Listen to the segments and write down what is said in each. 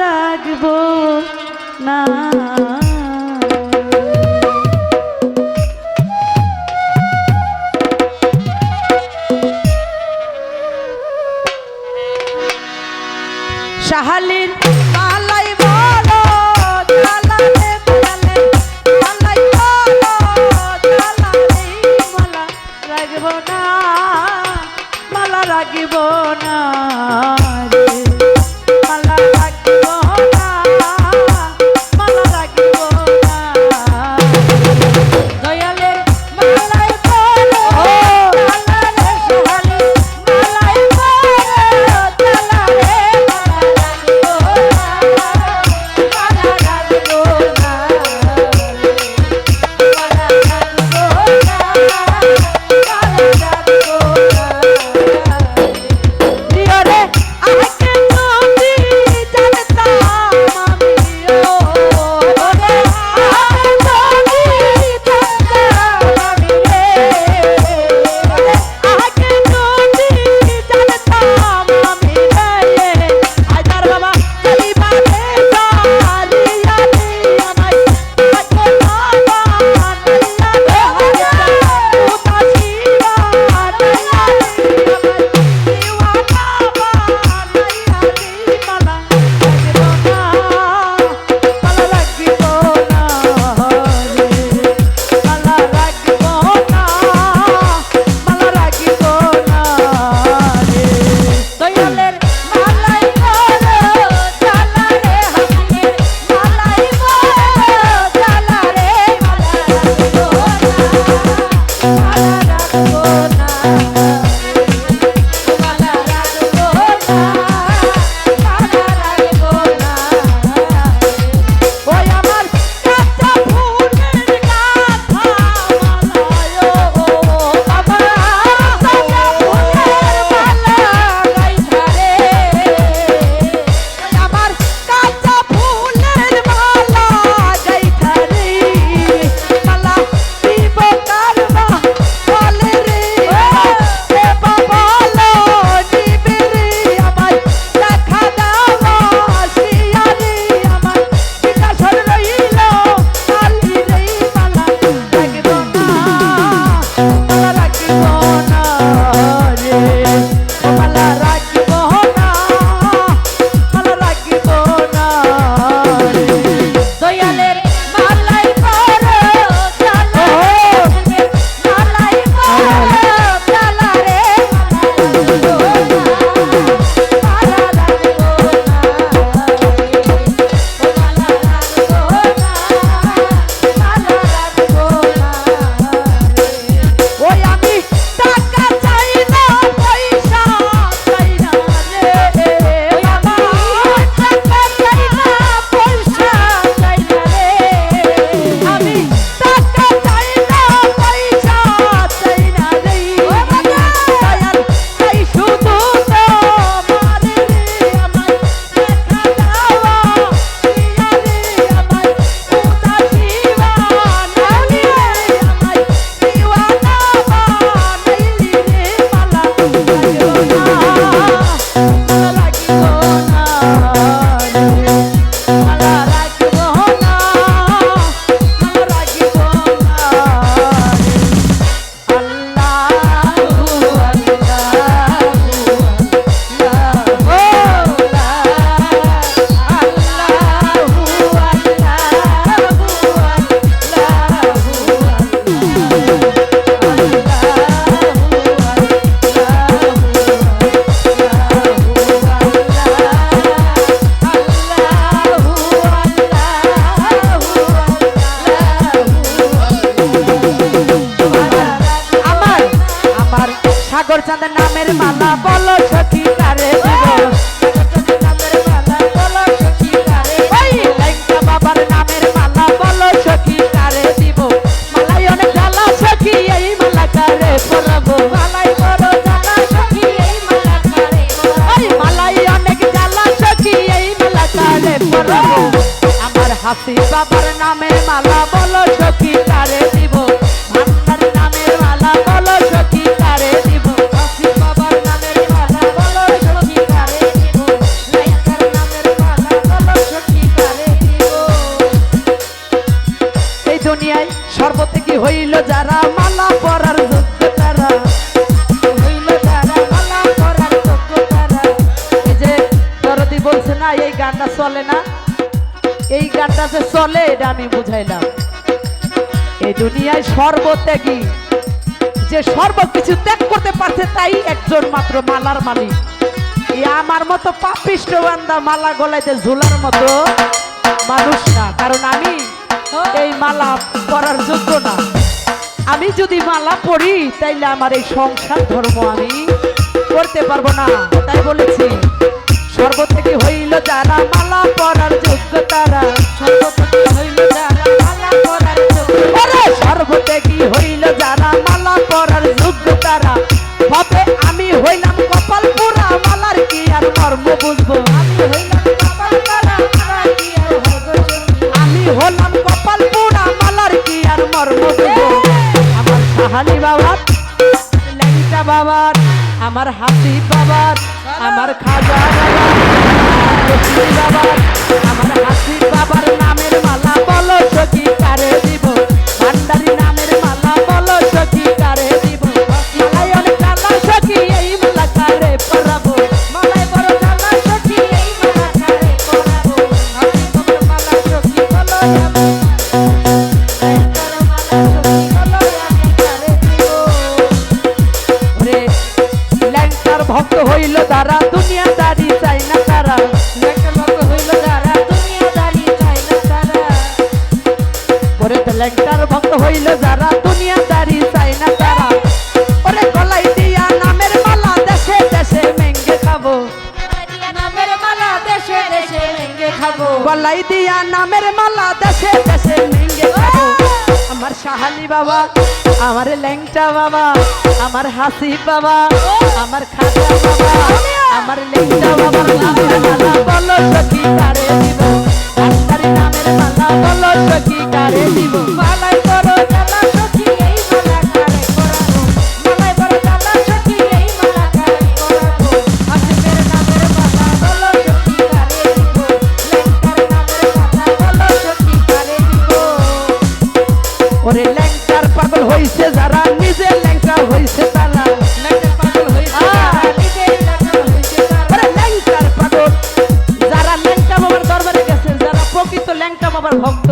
রাখব না। শাহালির পালাই বড় জালালে বলালে পালাই বড় জালালে মালা রাখব না, মালা রাখব না। চলে না? এই গানটা যে চলে, এটা আমি বুঝাইলাম। এই দুনিয়ায় সর্বত্যাগী। যে সর্বকিছু ত্যাগ করতে পারছে, তাই একজন মাত্র মালার মালিক। আমার মতো পাপিষ্ট বান্দা মালা গলাইতে ঝুলার মতো মানুষ না। কারণ আমি এই মালা পরার যোগ্য না। আমি যদি মালা পড়ি তাইলে আমার এই সংসার ধর্ম আমি করতে পারব না। তাই বলেছি। সর্বত্যাগী হইল যারা মালা পরার যোগ্য, তারা সর্বত্যাগী হইল যারা মালা পরার যোগ্য। পরার যোগ্য, তারা হবে আমি হইলাম কপাল পুরা, মালার কি আর মর্ম বুঝব? আমি হইলাম কি আর আমি হলাম কপাল পুরা, মালার কি আর মর্ম বুঝব? আমার সাহালি ল্যাংটা বাবার, আমার হাসি বাবার বাবার আমার হাসি বাবার নামের মালা বলো সখী কারে দিব ভান্ডারি নামের মালা বলো সখী কারে দিব মালাই অনেক কালা সখী এই মালা ভক্ত হইল তারা দুনিয়াদারি। চাই সাহালি বাবা, আমার ল্যাংটা বাবা, আমার হাসি বাবা, আমার খাতা বাবা, আমার ল্যাংটা বাবা। বলো সখী কারে দিব? ডাক্তারি নামের মালা বলো সখী কারে দিব? মালাই ভক্ত।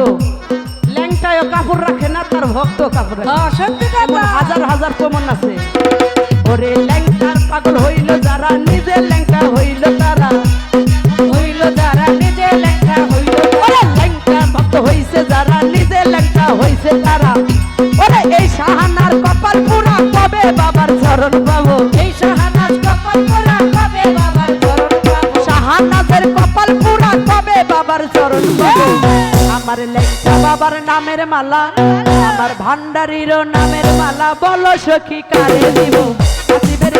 ল্যাংটায় কাপড় রাখে না তার ভক্ত কাপড় হ্যাঁ হাজার হাজার প্রমাণ আছে। ওরে ল্যাংটার পাগল হইল যারা নিজে ল্যাংটা হইল তারা। হইল যারা নিজে লেঙ্কা হইল ওরে ল্যাংটার ভক্ত হইছে যারা নিজে ল্যাংটা হইছে তারা। ওরে এই সাহানার কপাল পুরা কবে বাবার চরণ পাবো? এই সাহানাজ কপাল করা আমার লেখা বাবার নামের মালা আমার ভান্ডারিরও নামের মালা। বলো সখী কারে দিব আসিবের